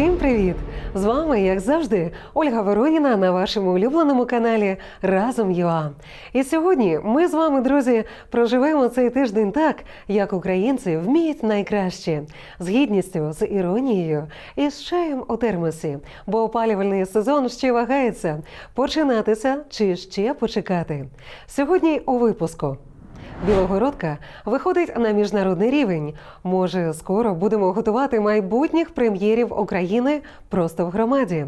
Всім привіт! З вами, як завжди, Ольга Вороніна на вашому улюбленому каналі Разом ЮА. І сьогодні ми з вами, друзі, проживемо цей тиждень так, як українці вміють найкраще, з гідністю, з іронією і з чаєм у термосі. Бо опалювальний сезон ще вагається починатися чи ще почекати. Сьогодні у випуску. Білогородка виходить на міжнародний рівень. Може, скоро будемо готувати майбутніх прем'єрів України просто в громаді.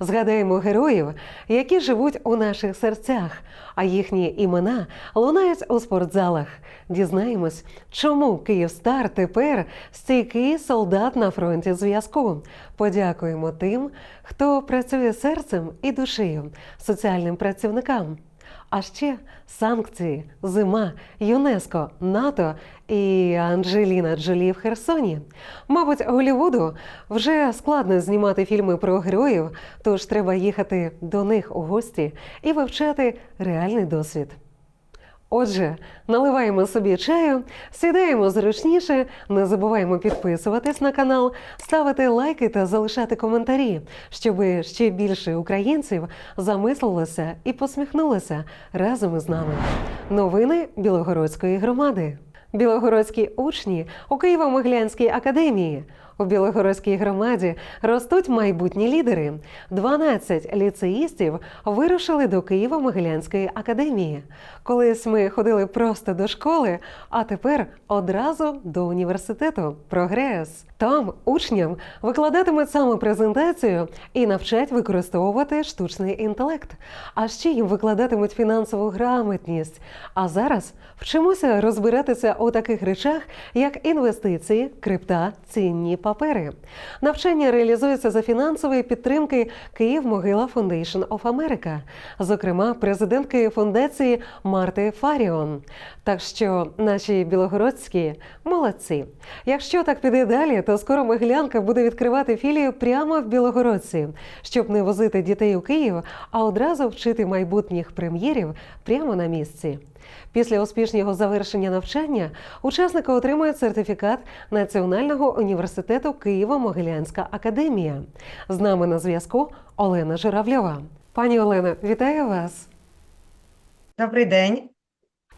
Згадаємо героїв, які живуть у наших серцях, а їхні імена лунають у спортзалах. Дізнаємось, чому Київстар тепер стійкий солдат на фронті зв'язку. Подякуємо тим, хто працює серцем і душею, соціальним працівникам. А ще санкції, зима, ЮНЕСКО, НАТО і Анджеліна Джолі в Херсоні. Мабуть, Голлівуду вже складно знімати фільми про героїв, тож треба їхати до них у гості і вивчати реальний досвід. Отже, наливаємо собі чаю, сідаємо зручніше, не забуваємо підписуватись на канал, ставити лайки та залишати коментарі, щоб ще більше українців замислилося і посміхнулося разом із нами. Новини Білогородської громади. Білогородські учні у Києво-Могилянській академії. У Білогородській громаді ростуть майбутні лідери. 12 ліцеїстів вирушили до Києво-Могилянської академії. Колись ми ходили просто до школи, а тепер одразу до університету. Прогрес. Там учням викладатимуть саме презентацію і навчать використовувати штучний інтелект. А ще їм викладатимуть фінансову грамотність. А зараз вчимося розбиратися у таких речах, як інвестиції, крипта, цінні папери. Навчання реалізується за фінансової підтримки Київ Могила Foundation of America, зокрема президенткою фундації Марти Фаріон. Так що наші білогородські молодці. Якщо так піде далі, то скоро Могилянка буде відкривати філію прямо в Білогородці, щоб не возити дітей у Київ, а одразу вчити майбутніх прем'єрів прямо на місці. Після успішного завершення навчання учасники отримують сертифікат Національного університету Києво-Могилянська академія. З нами на зв'язку Олена Журавльова. Пані Олена, вітаю вас! Добрий день.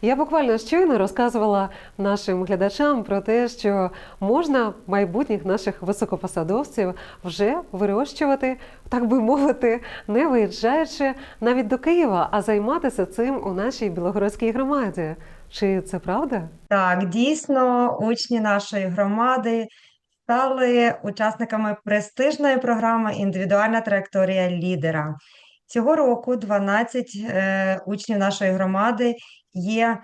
Я буквально щойно розказувала нашим глядачам про те, що можна майбутніх наших високопосадовців вже вирощувати, так би мовити, не виїжджаючи навіть до Києва, а займатися цим у нашій білогородській громаді. Чи це правда? Так, дійсно, учні нашої громади стали учасниками престижної програми Індивідуальна траєкторія лідера. Цього року 12 е, учнів нашої громади є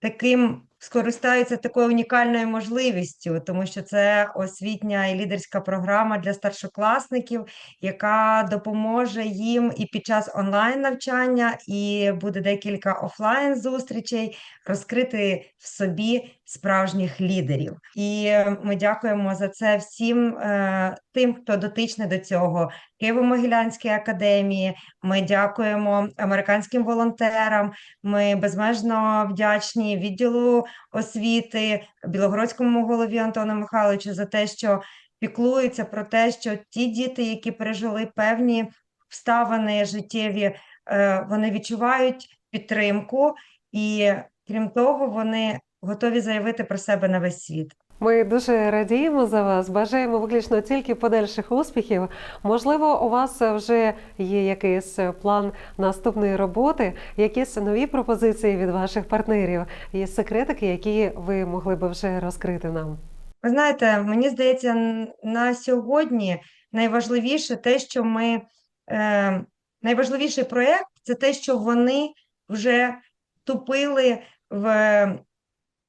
таким, скористаються такою унікальною можливістю, тому що це освітня і лідерська програма для старшокласників, яка допоможе їм і під час онлайн навчання, і буде декілька офлайн зустрічей розкрити в собі справжніх лідерів. І ми дякуємо за це всім е, тим, хто дотичний до цього. Києво-Могилянській академії. Ми дякуємо американським волонтерам. Ми безмежно вдячні відділу освіти Білогородському голові Антону Михайловичу за те, що піклуються про те, що ті діти, які пережили певні вставини життєві, е, вони відчувають підтримку, і крім того, вони готові заявити про себе на весь світ. Ми дуже радіємо за вас. Бажаємо виключно тільки подальших успіхів. Можливо, у вас вже є якийсь план наступної роботи, якісь нові пропозиції від ваших партнерів, є секретики, які ви могли би вже розкрити нам. Ви знаєте, мені здається, на сьогодні найважливіше те, що ми е, найважливіший проєкт це те, що вони вже вступили в,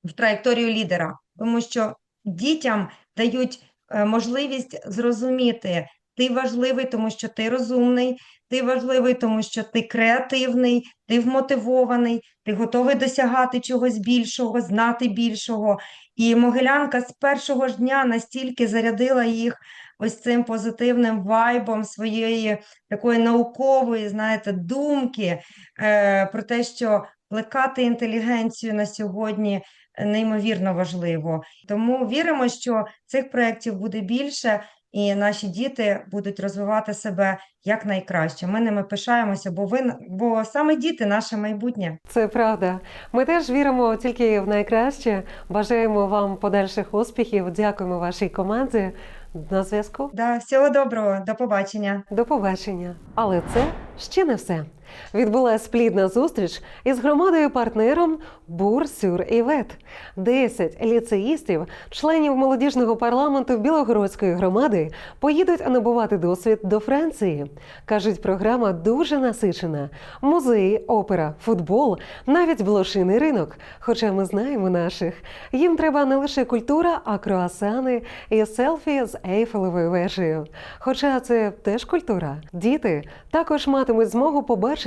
в траєкторію лідера, тому що дітям дають е, можливість зрозуміти, ти важливий, тому що ти розумний, ти важливий, тому що ти креативний, ти вмотивований, ти готовий досягати чогось більшого, знати більшого. І Могилянка з першого ж дня настільки зарядила їх ось цим позитивним вайбом своєї такої наукової, знаєте, думки е, про те, що плекати інтелігенцію на сьогодні неймовірно важливо. Тому віримо, що цих проєктів буде більше. і наші діти будуть розвивати себе як найкраще. Ми ними пишаємося, бо ви бо саме діти наше майбутнє. Це правда. Ми теж віримо тільки в найкраще. Бажаємо вам подальших успіхів. Дякуємо вашій команді. На зв'язку. Да, всього доброго, до побачення. До побачення. Але це ще не все. Відбулася плідна зустріч із громадою партнером Бур Сюр Івет. Десять ліцеїстів, членів молодіжного парламенту Білогородської громади, поїдуть набувати досвід до Франції. кажуть, програма дуже насичена: музеї, опера, футбол, навіть блошиний ринок. Хоча ми знаємо наших. Їм треба не лише культура, а круасани і селфі з Ейфелевою вежею. Хоча це теж культура. Діти також матимуть змогу побачити,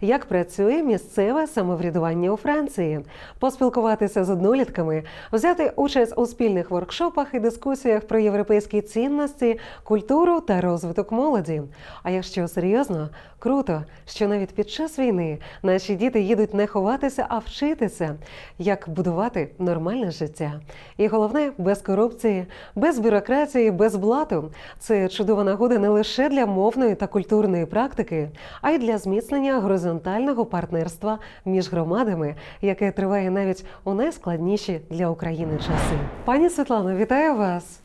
як працює місцеве самоврядування у Франції, поспілкуватися з однолітками, взяти участь у спільних воркшопах і дискусіях про європейські цінності, культуру та розвиток молоді. А якщо серйозно, круто, що навіть під час війни наші діти їдуть не ховатися, а вчитися, як будувати нормальне життя. І головне, без корупції, без бюрократії, без блату. Це чудова нагода не лише для мовної та культурної практики, а й для зміцнення горизонтального партнерства між громадами, яке триває навіть у найскладніші для України часи. Пані Світлано, вітаю вас!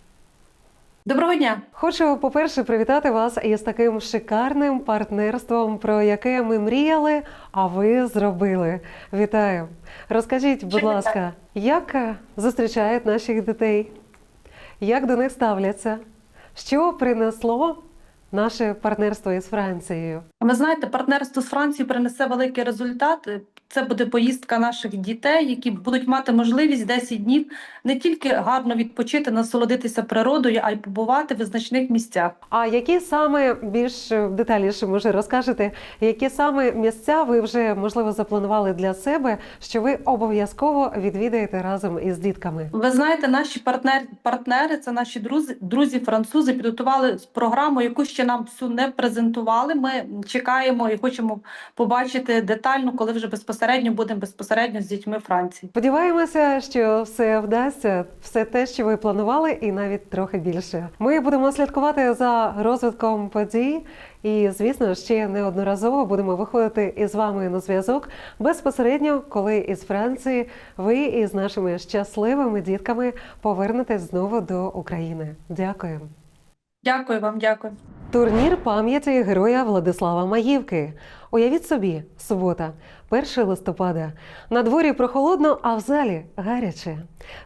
Доброго дня. Хочу, по-перше, привітати вас із таким шикарним партнерством, про яке ми мріяли, а ви зробили. Вітаю! Розкажіть, будь ласка, як е, зустрічають наших дітей? Як до них ставляться? Що принесло наше партнерство із Францією? Ви знаєте, партнерство з Францією принесе великий результат. Це буде поїздка наших дітей, які будуть мати можливість 10 днів не тільки гарно відпочити, насолодитися природою, а й побувати в визначних місцях. А які саме більш детальніше може розкажете, які саме місця ви вже можливо запланували для себе, що ви обов'язково відвідаєте разом із дітками? Ви знаєте, наші партнер, партнери, це наші друзі, друзі французи, підготували програму, яку ще нам всю не презентували. Ми чекаємо і хочемо побачити детально, коли вже безпосередньо будемо безпосередньо з дітьми Франції. Сподіваємося, що все вдасться, все те, що ви планували, і навіть трохи більше. Ми будемо слідкувати за розвитком подій. І, звісно, ще неодноразово будемо виходити із вами на зв'язок безпосередньо, коли із Франції ви із нашими щасливими дітками повернетесь знову до України. Дякую. Дякую вам, дякую. Турнір пам'яті героя Владислава Маївки. Уявіть собі, субота, 1 листопада. На дворі прохолодно, а в залі гаряче.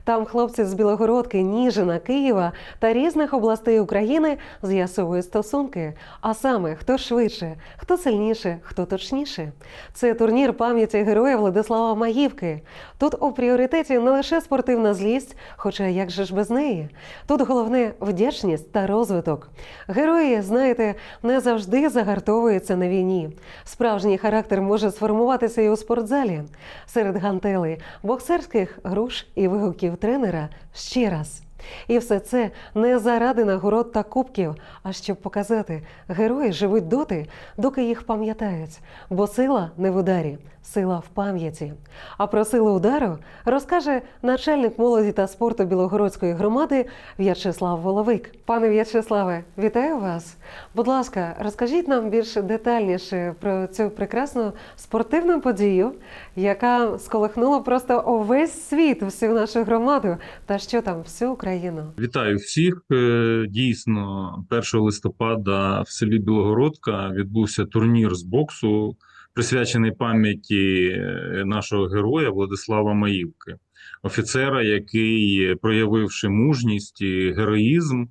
Там хлопці з Білогородки, Ніжина, Києва та різних областей України з'ясовують стосунки. А саме хто швидше, хто сильніше, хто точніше. Це турнір пам'яті героя Владислава Маївки. Тут у пріоритеті не лише спортивна злість, хоча як же ж без неї. Тут головне вдячність та розвиток. Герої, знаєте, не завжди загартовуються на війні. Справжній характер може сформуватися і у спортзалі серед гантелей, боксерських груш і вигуків тренера ще раз. І все це не заради нагород та кубків, а щоб показати, герої живуть доти, доки їх пам'ятають. Бо сила не в ударі, сила в пам'яті. А про силу удару розкаже начальник молоді та спорту Білогородської громади В'ячеслав Воловик. Пане В'ячеславе, вітаю вас. Будь ласка, розкажіть нам більш детальніше про цю прекрасну спортивну подію, яка сколихнула просто увесь світ, всю нашу громаду, та що там, всю Україну. Вітаю всіх. Е, Дійсно, 1 листопада в селі Білогородка відбувся турнір з боксу, присвячений пам'яті е, нашого героя Владислава Маївки, офіцера, який, проявивши мужність і героїзм,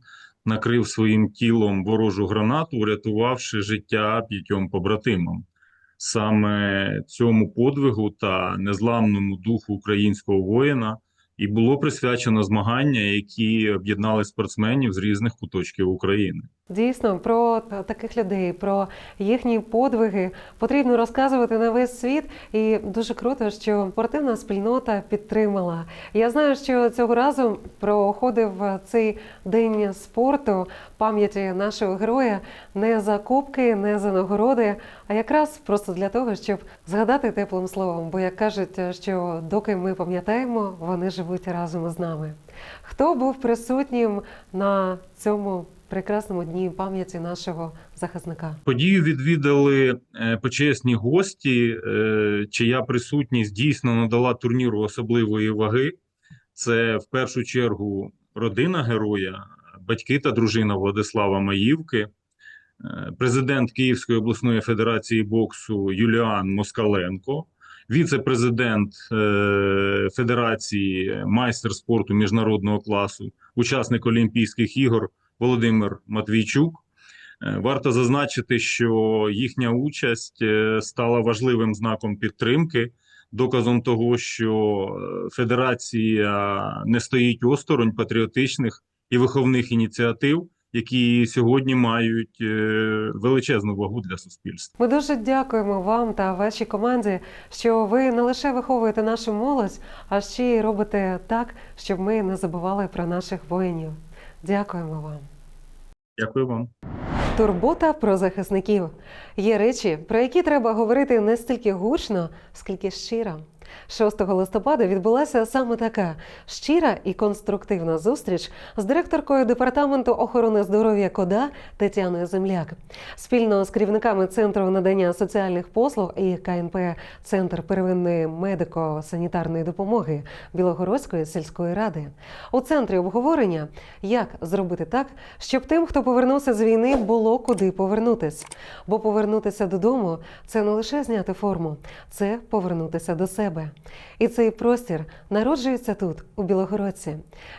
накрив своїм тілом ворожу гранату, врятувавши життя п'ятьом побратимам. Саме цьому подвигу та незламному духу українського воїна і було присвячено змагання, які об'єднали спортсменів з різних куточків України. Дійсно, про таких людей, про їхні подвиги потрібно розказувати на весь світ. І дуже круто, що спортивна спільнота підтримала. Я знаю, що цього разу проходив цей день спорту пам'яті нашого героя не за кубки, не за нагороди, а якраз просто для того, щоб згадати теплим словом. Бо як кажуть, що доки ми пам'ятаємо, вони живуть разом із нами. Хто був присутнім на цьому прекрасному дні пам'яті нашого захисника? Подію відвідали е, почесні гості, е, чия присутність дійсно надала турніру особливої ваги. Це в першу чергу родина героя, батьки та дружина Владислава Маївки, е, президент Київської обласної федерації боксу Юліан Москаленко, віце-президент Федерації майстер спорту міжнародного класу, учасник Олімпійських ігор Володимир Матвійчук. Е, Варто зазначити, що їхня участь е, стала важливим знаком підтримки, доказом того, що е, федерація не стоїть осторонь патріотичних і виховних ініціатив, які сьогодні мають величезну вагу для суспільства. Ми дуже дякуємо вам та вашій команді, що ви не лише виховуєте нашу молодь, а ще й робите так, щоб ми не забували про наших воїнів. Дякуємо вам. Дякую вам. Турбота про захисників. Є речі, про які треба говорити не стільки гучно, скільки щиро. 6 листопада відбулася саме така щира і конструктивна зустріч з директоркою департаменту охорони здоров'я КОДА Тетяною Земляк. Спільно з керівниками центру надання соціальних послуг і КНП Центр первинної медико-санітарної допомоги Білогородської сільської ради. У центрі обговорення, як зробити так, щоб тим, хто повернувся з війни, було куди повернутись. Бо повернутися додому це не лише зняти форму, це повернутися до себе. І цей простір народжується тут, у Білогородці,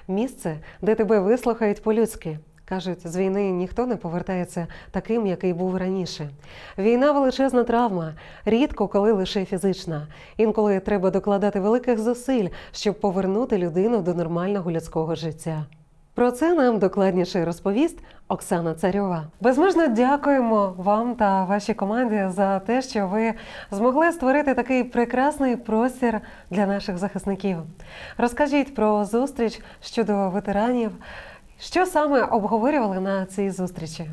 місце, де тебе вислухають по-людськи. Кажуть, з війни ніхто не повертається таким, який був раніше. Війна величезна травма, рідко коли лише фізична. Інколи треба докладати великих зусиль, щоб повернути людину до нормального людського життя. Про це нам докладніше розповість Оксана Царьова. Безмежно дякуємо вам та вашій команді за те, що ви змогли створити такий прекрасний простір для наших захисників. Розкажіть про зустріч щодо ветеранів. Що саме обговорювали на цій зустрічі?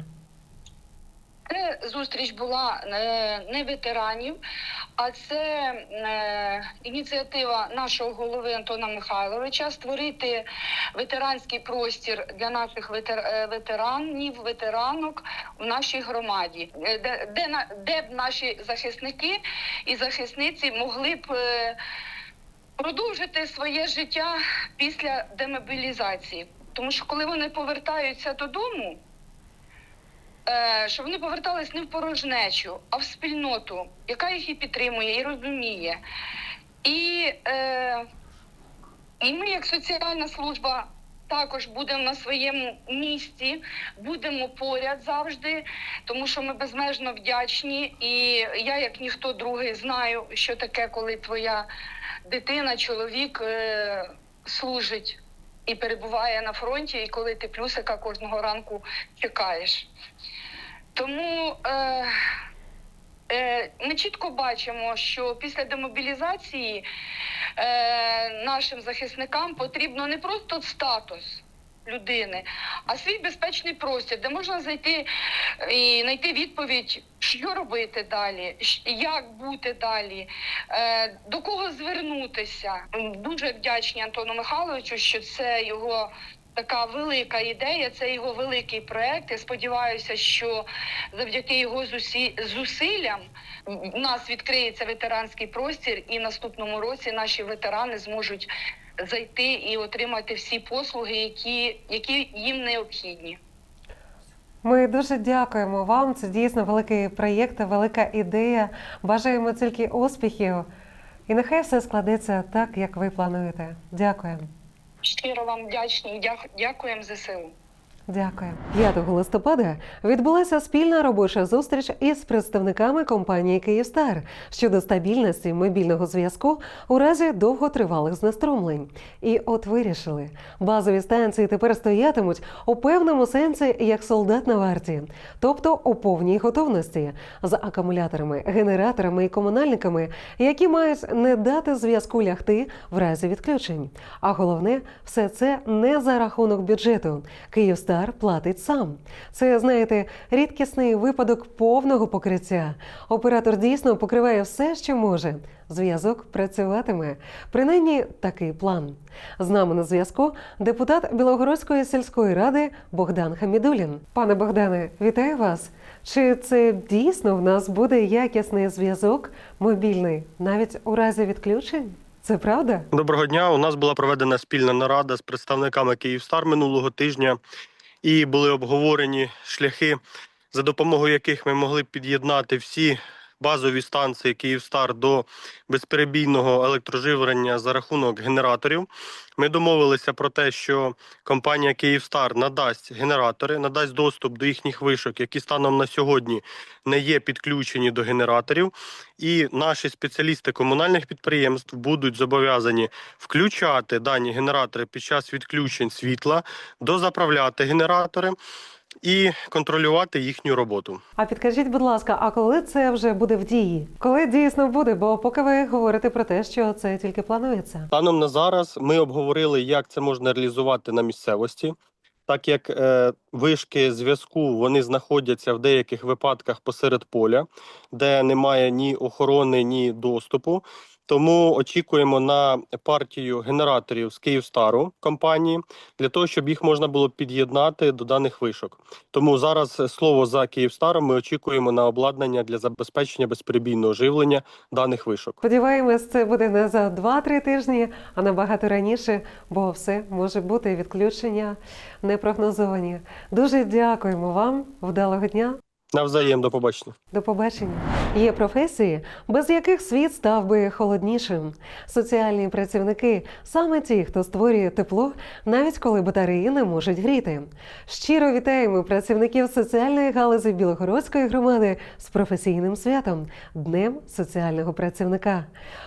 Це зустріч була е, не ветеранів, а це е, ініціатива нашого голови Антона Михайловича створити ветеранський простір для наших е, ветеранів, ветеранок в нашій громаді, де, де, де б наші захисники і захисниці могли б. Продовжити своє життя після демобілізації, тому що коли вони повертаються додому, е, щоб вони повертались не в порожнечу, а в спільноту, яка їх і підтримує, і розуміє. І, е, і ми, як соціальна служба, також будемо на своєму місці, будемо поряд завжди, тому що ми безмежно вдячні. І я, як ніхто другий, знаю, що таке, коли твоя дитина, чоловік е, служить і перебуває на фронті, і коли ти плюсика кожного ранку чекаєш. Тому е, е, ми чітко бачимо, що після демобілізації е, нашим захисникам потрібно не просто статус людини, а свій безпечний простір, де можна зайти і знайти відповідь, що робити далі, як бути далі, е, до кого звернутися. Дуже вдячні Антону Михайловичу, що це його така велика ідея, це його великий проект. Я сподіваюся, що завдяки його зусі- зусиллям в нас відкриється ветеранський простір, і наступному році наші ветерани зможуть зайти і отримати всі послуги, які, які їм необхідні. Ми дуже дякуємо вам. Це дійсно великий проєкт, велика ідея. Бажаємо тільки успіхів. І нехай все складеться так, як ви плануєте. Дякуємо. Щиро вам вдячні і за силу. Дякую. 5 листопада відбулася спільна робоча зустріч із представниками компанії Київстар щодо стабільності мобільного зв'язку у разі довготривалих знеструмлень. І от вирішили, базові станції тепер стоятимуть у певному сенсі як солдат на варті, тобто у повній готовності з акумуляторами, генераторами і комунальниками, які мають не дати зв'язку лягти в разі відключень. А головне, все це не за рахунок бюджету. Київстар Київстар платить сам. Це, знаєте, рідкісний випадок повного покриття. Оператор дійсно покриває все, що може. Зв'язок працюватиме. Принаймні такий план. З нами на зв'язку депутат Білогородської сільської ради Богдан Хамідулін. Пане Богдане, вітаю вас. Чи це дійсно в нас буде якісний зв'язок мобільний навіть у разі відключень? Це правда? Доброго дня. У нас була проведена спільна нарада з представниками Київстар минулого тижня, і були обговорені шляхи, за допомогою яких ми могли б під'єднати всі базові станції Київстар до безперебійного електроживлення за рахунок генераторів. Ми домовилися про те, що компанія Київстар надасть генератори, надасть доступ до їхніх вишок, які станом на сьогодні не є підключені до генераторів. І наші спеціалісти комунальних підприємств будуть зобов'язані включати дані генератори під час відключень світла, дозаправляти генератори і контролювати їхню роботу. А підкажіть, будь ласка, а коли це вже буде в дії? Коли дійсно буде? Бо поки ви говорите про те, що це тільки планується. Станом на зараз ми обговорили, як це можна реалізувати на місцевості. Так як е, вишки зв'язку вони знаходяться в деяких випадках посеред поля, де немає ні охорони, ні доступу. Тому очікуємо на партію генераторів з Київстару компанії для того, щоб їх можна було під'єднати до даних вишок. Тому зараз слово за Київстаром ми очікуємо на обладнання для забезпечення безперебійного живлення даних вишок. Сподіваємось, це буде не за 2-3 тижні, а набагато раніше, бо все може бути відключення непрогнозовані. Дуже дякуємо вам. Вдалого дня. Навзаєм до побачення. До побачення. Є професії, без яких світ став би холоднішим. Соціальні працівники саме ті, хто створює тепло, навіть коли батареї не можуть гріти. Щиро вітаємо працівників соціальної галузі Білогородської громади з професійним святом Днем соціального працівника.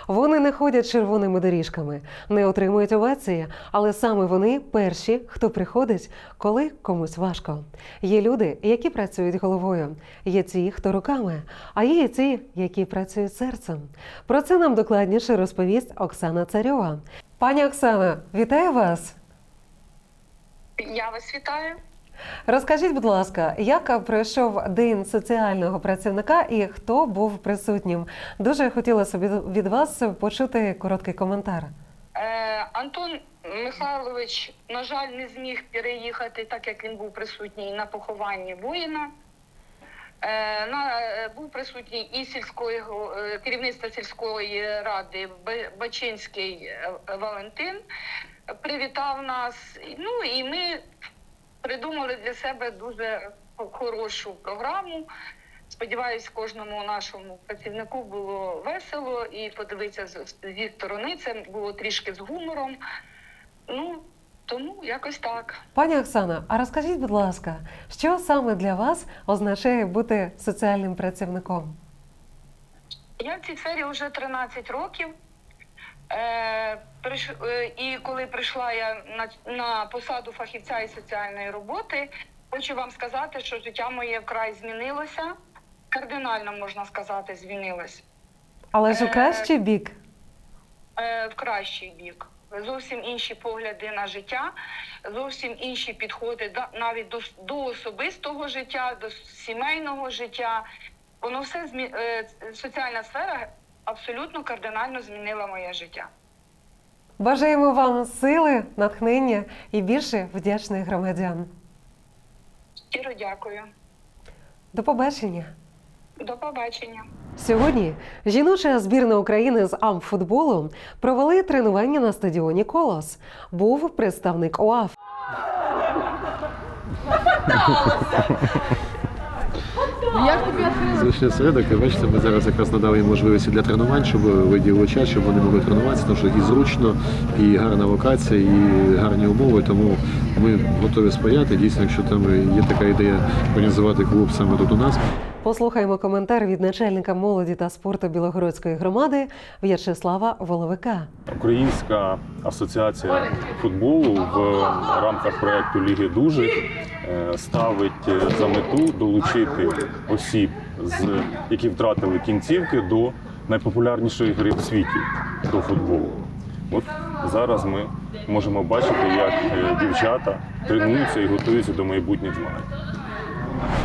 Вони не ходять червоними доріжками, не отримують овації, але саме вони перші, хто приходить, коли комусь важко. Є люди, які працюють головою, є ті, хто руками, а є і ті, які працюють серцем. Про це нам докладніше розповість Оксана Царьова. Пані Оксана, вітаю вас! Я вас вітаю. Розкажіть, будь ласка, як пройшов день соціального працівника і хто був присутнім? Дуже хотілося від, від вас почути короткий коментар. Е, Антон Михайлович, на жаль, не зміг переїхати, так як він був присутній на похованні воїна. Е, на, е, був присутній і сільської е, сільської ради Бачинський Валентин. Привітав нас. Ну і ми придумали для себе дуже хорошу програму. Сподіваюсь, кожному нашому працівнику було весело і подивитися зі сторони. Це було трішки з гумором. Ну тому якось так. Пані Оксана, а розкажіть, будь ласка, що саме для вас означає бути соціальним працівником? Я в цій сфері вже 13 років. Е, приш... е, І коли прийшла я на, на посаду фахівця із соціальної роботи, хочу вам сказати, що життя моє вкрай змінилося. Кардинально можна сказати, змінилось. Але ж у Е, кращий бік. Е, в кращий бік. Зовсім інші погляди на життя, зовсім інші підходи навіть до, до особистого життя, до сімейного життя. Воно все змі... е, соціальна сфера абсолютно кардинально змінила моє життя. Бажаємо вам сили, натхнення і більше вдячних громадян. Щиро дякую. До побачення. До побачення. Сьогодні жіноча збірна України з амфутболу провели тренування на стадіоні Колос. Був представник ОАФ. Звичний осередок, і бачите, ми зараз якраз надали їм можливості для тренувань, щоб виділили час, щоб вони могли тренуватися, тому що і зручно, і гарна локація, і гарні умови. Тому ми готові сприяти. Дійсно, якщо там є така ідея організувати клуб саме тут у нас. Послухаємо коментар від начальника молоді та спорту Білогородської громади В'ячеслава Воловика. Українська асоціація футболу в рамках проекту Ліги Дужих е, ставить е, за мету долучити осіб, які втратили кінцівки до найпопулярнішої гри в світі до футболу. От зараз ми можемо бачити, як е, дівчата тренуються і готуються до майбутніх змагань.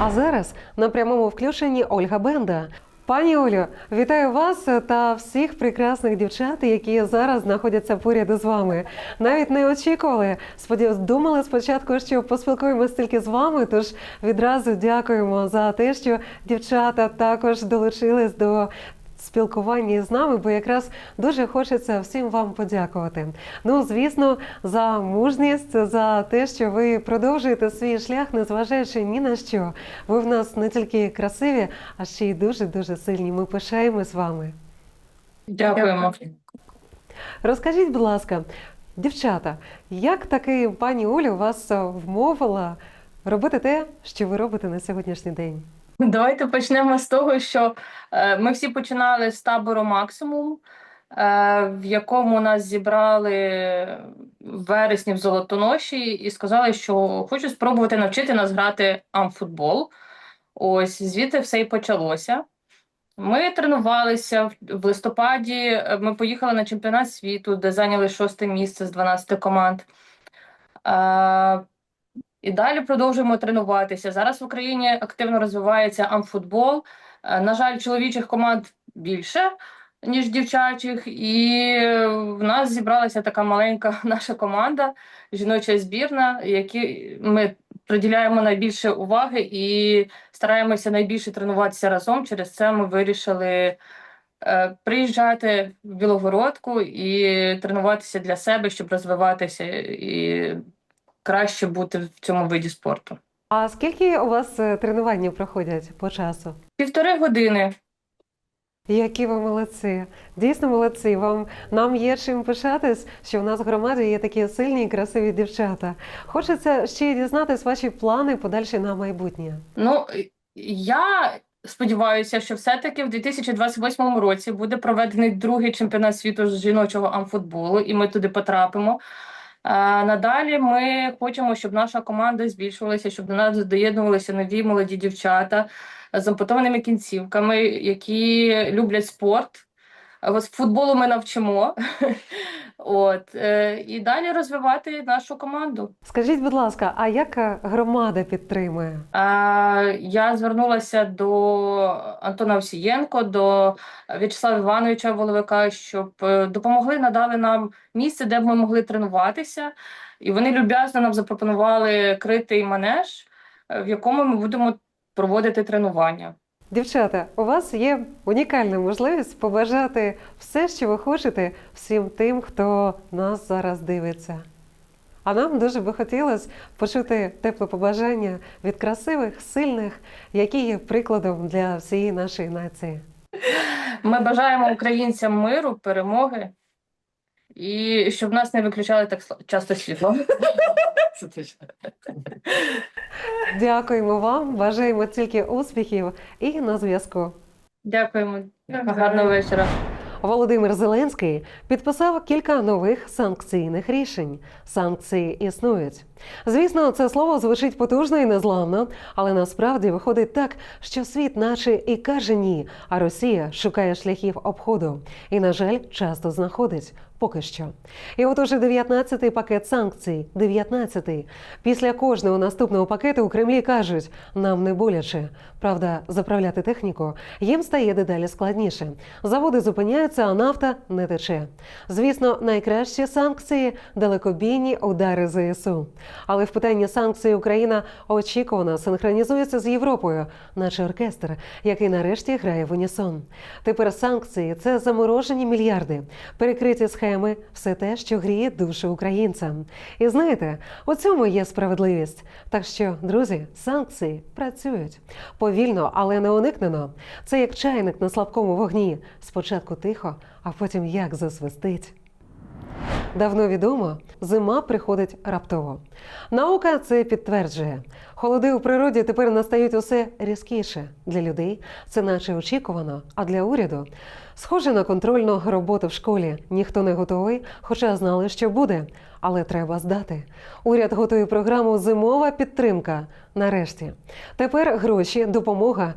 А зараз на прямому включенні Ольга Бенда. Пані Олю, вітаю вас та всіх прекрасних дівчат, які зараз знаходяться поряд із вами. Навіть не очікували. Сподіваюсь, думали спочатку, що поспілкуємося тільки з вами. Тож відразу дякуємо за те, що дівчата також долучились до спілкування з нами, бо якраз дуже хочеться всім вам подякувати. Ну, звісно, за мужність, за те, що ви продовжуєте свій шлях, незважаючи ні на що. Ви в нас не тільки красиві, а ще й дуже дуже сильні. Ми пишаємось вами. Дякуємо. Розкажіть, будь ласка, дівчата, як таки пані Оля вас вмовила робити те, що ви робите на сьогоднішній день? Давайте почнемо з того, що е, ми всі починали з табору Максимум, е, в якому нас зібрали в вересні в Золотоноші і сказали, що хочуть спробувати навчити нас грати амфутбол. Ось звідти все і почалося. Ми тренувалися в- листопаді. е, Ми поїхали на чемпіонат світу, де зайняли шосте місце з 12 команд. І далі продовжуємо тренуватися. Зараз в Україні активно розвивається амфутбол. Е, На жаль, чоловічих команд більше, ніж дівчачих, і в нас зібралася така маленька наша команда, жіноча збірна, які ми приділяємо найбільше уваги і стараємося найбільше тренуватися разом. Через це ми вирішили е, приїжджати в Білогородку і тренуватися для себе, щоб розвиватися і краще бути в цьому виді спорту. А скільки у вас е, тренування проходять по часу? Півтори години. Які ви молодці, дійсно молодці. Вам нам є чим пишатись, що в нас в громаді є такі сильні і красиві дівчата. Хочеться ще й дізнатись ваші плани подальші на майбутнє. Ну, я сподіваюся, що все-таки в 2028 році буде проведений другий чемпіонат світу з жіночого амфутболу, і ми туди потрапимо. Надалі ми хочемо, щоб наша команда збільшувалася, щоб до нас доєднувалися нові молоді дівчата з ампутованими кінцівками, які люблять спорт. Ось футболу ми навчимо. От, е, і далі розвивати нашу команду. Скажіть, будь ласка, а як е, громада підтримує? Я звернулася до Антона Овсієнко, до В'ячеслава Івановича Воловика, щоб е, допомогли, надали нам місце, де б ми могли тренуватися. І вони люб'язно нам запропонували критий манеж, е, в якому ми будемо проводити тренування. Дівчата, у вас є унікальна можливість побажати все, що ви хочете всім тим, хто нас зараз дивиться. А нам дуже би хотілося почути тепле побажання від красивих, сильних, які є прикладом для всієї нашої нації. Ми бажаємо українцям миру, перемоги і щоб нас не виключали так часто світло. Це точно. Дякуємо вам, бажаємо тільки успіхів і на зв'язку. Дякуємо. Гарного вечора. Володимир Зеленський підписав кілька нових санкційних рішень. Санкції існують. Звісно, це слово звучить потужно і незламно, але насправді виходить так, що світ, наче і каже ні, а Росія шукає шляхів обходу і, на жаль, часто знаходить. Поки що. І от уже 19-й пакет санкцій. 19-й. Після кожного наступного пакету у Кремлі кажуть, нам не боляче. Правда, заправляти техніку їм стає дедалі складніше. Заводи зупиняються, а нафта не тече. Звісно, найкращі санкції далекобійні удари ЗСУ. Але в питанні санкцій Україна очікувано синхронізується з Європою, наче оркестр, який нарешті грає в унісон. Тепер санкції це заморожені мільярди, перекриті схеми, все те, що гріє душу українцям. І знаєте, у цьому є справедливість. Так що, друзі, санкції працюють повільно, але не уникнено. Це як чайник на слабкому вогні. Спочатку тихо, а потім як засвистить. Давно відомо, зима приходить раптово. Наука це підтверджує. Холоди у природі тепер настають усе різкіше. Для людей це наче очікувано, а для уряду схоже на контрольну роботу в школі. Ніхто не готовий, хоча знали, що буде. Але треба здати. Уряд готує програму Зимова підтримка. Нарешті тепер гроші, допомога.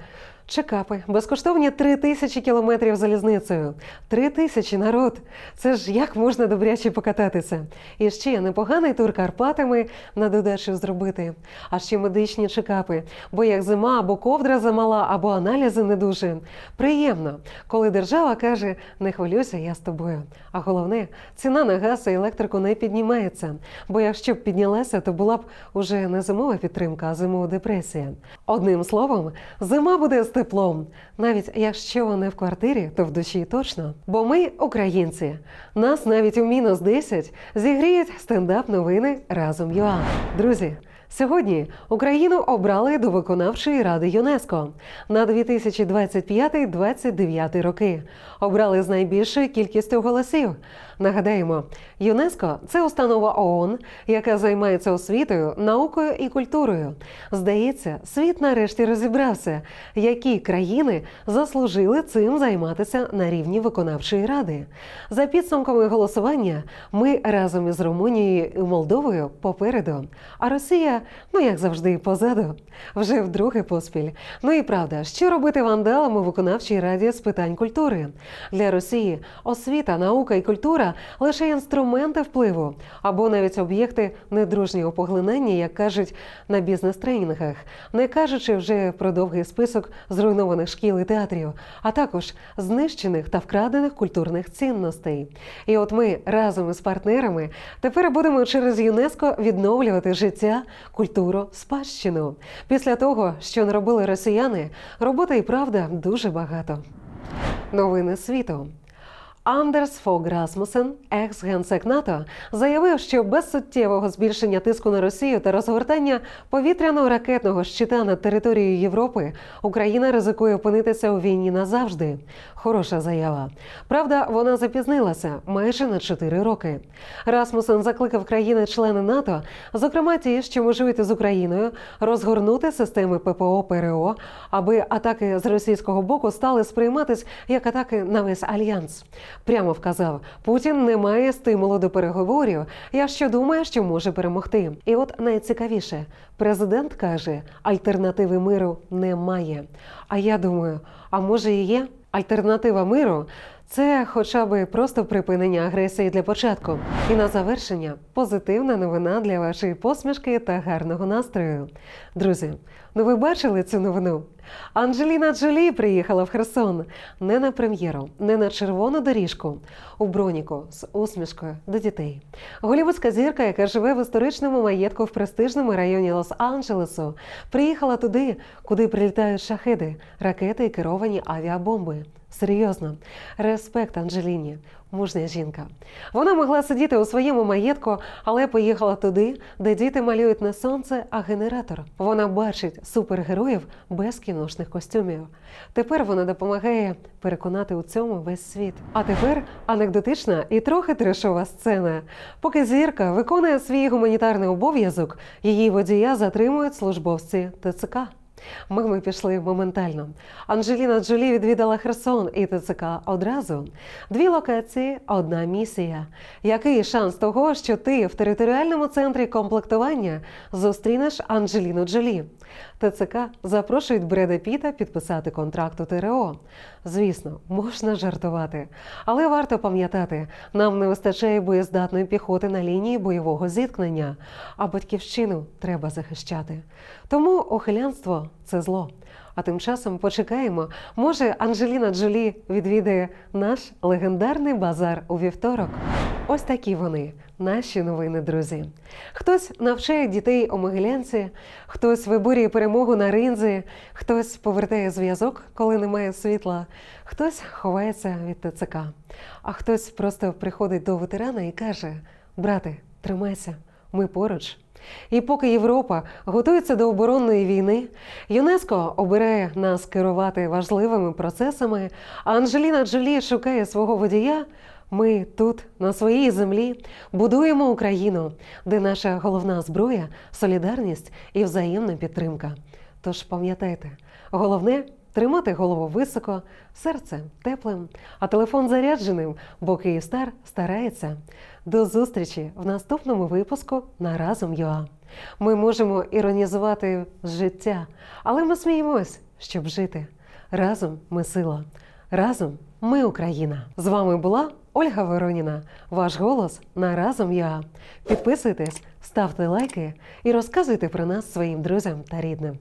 Чекапи, безкоштовні три тисячі кілометрів залізницею. Три тисячі народ. Це ж як можна добряче покататися. І ще непоганий тур Карпатами на додачу зробити. А ще медичні чекапи. Бо як зима або ковдра замала, або аналізи не дуже. Приємно, коли держава каже: не хвилюйся, я з тобою. А головне, ціна на газ і електрику не піднімається. Бо якщо б піднялася, то була б уже не зимова підтримка, а зимова депресія. Одним словом, зима буде з теплом. Навіть якщо не в квартирі, то в душі точно. Бо ми українці. Нас навіть у мінус 10 зігріють стендап новини разом ЮА. Друзі. Сьогодні Україну обрали до виконавчої ради ЮНЕСКО на 2025-2029 роки. Обрали з найбільшою кількістю голосів. Нагадаємо, ЮНЕСКО це установа ООН, яка займається освітою, наукою і культурою. Здається, світ нарешті розібрався, які країни заслужили цим займатися на рівні виконавчої ради. За підсумками голосування, ми разом із Румунією і Молдовою попереду, а Росія, ну як завжди, позаду, вже вдруге поспіль. Ну і правда, що робити вандалам у виконавчій раді з питань культури? Для Росії освіта, наука і культура лише інструменти впливу або навіть об'єкти недружнього поглинання, як кажуть на бізнес-тренінгах, не кажучи вже про довгий список зруйнованих шкіл і театрів, а також знищених та вкрадених культурних цінностей. І от ми разом із партнерами тепер будемо через ЮНЕСКО відновлювати життя, культуру, спадщину. Після того, що наробили росіяни, роботи і правда дуже багато. Новини світу. Андерс Фог Расмусен, екс-генсек НАТО, заявив, що без суттєвого збільшення тиску на Росію та розгортання повітряного ракетного щита над територією Європи Україна ризикує опинитися у війні назавжди. Хороша заява. Правда, вона запізнилася майже на 4 роки. Расмусен закликав країни-члени НАТО, зокрема ті, що межують із Україною, розгорнути системи ППО ПРО, аби атаки з російського боку стали сприйматись як атаки на весь альянс. Прямо вказав, Путін не має стимулу до переговорів, якщо думає, що може перемогти. І от найцікавіше, президент каже, альтернативи миру немає. А я думаю, а може і є? Альтернатива миру це хоча б просто припинення агресії для початку. І на завершення позитивна новина для вашої посмішки та гарного настрою. Друзі, ну ви бачили цю новину? Анджеліна Джолі приїхала в Херсон не на прем'єру, не на червону доріжку, у броніку з усмішкою до дітей. Голівудська зірка, яка живе в історичному маєтку в престижному районі Лос-Анджелесу, приїхала туди, куди прилітають шахеди, ракети і керовані авіабомби. Серйозно, респект Анджеліні, мужня жінка. Вона могла сидіти у своєму маєтку, але поїхала туди, де діти малюють не сонце, а генератор. Вона бачить супергероїв без кіношних костюмів. Тепер вона допомагає переконати у цьому весь світ. А тепер анекдотична і трохи трешова сцена. Поки зірка виконує свій гуманітарний обов'язок, її водія затримують службовці ТЦК. Мими пішли моментально. Анджеліна Джолі відвідала Херсон і ТЦК одразу. Дві локації, одна місія. Який шанс того, що ти в територіальному центрі комплектування зустрінеш Анджеліну Джолі? ТЦК запрошують Бреда Піта підписати контракт у ТРО. Звісно, можна жартувати, але варто пам'ятати, нам не вистачає боєздатної піхоти на лінії бойового зіткнення, а батьківщину треба захищати. Тому ухилянство це зло. А тим часом почекаємо. Може, Анджеліна Джолі відвідає наш легендарний базар у вівторок. Ось такі вони, наші новини, друзі. Хтось навчає дітей у Могилянці, хтось виборює перемогу на ринзі, хтось повертає зв'язок, коли немає світла, хтось ховається від ТЦК, а хтось просто приходить до ветерана і каже: Брате, тримайся, ми поруч. І поки Європа готується до оборонної війни, ЮНЕСКО обирає нас керувати важливими процесами, а Анджеліна Джолі шукає свого водія. Ми тут, на своїй землі, будуємо Україну, де наша головна зброя солідарність і взаємна підтримка. Тож пам'ятайте, головне тримати голову високо, серце теплим, а телефон зарядженим, бо Київстар старається. До зустрічі в наступному випуску на Разом ЮА. Ми можемо іронізувати життя, але ми сміємось, щоб жити. Разом ми сила. Разом ми Україна. З вами була Ольга Вороніна. Ваш голос на Разом Я. Підписуйтесь, ставте лайки і розказуйте про нас своїм друзям та рідним.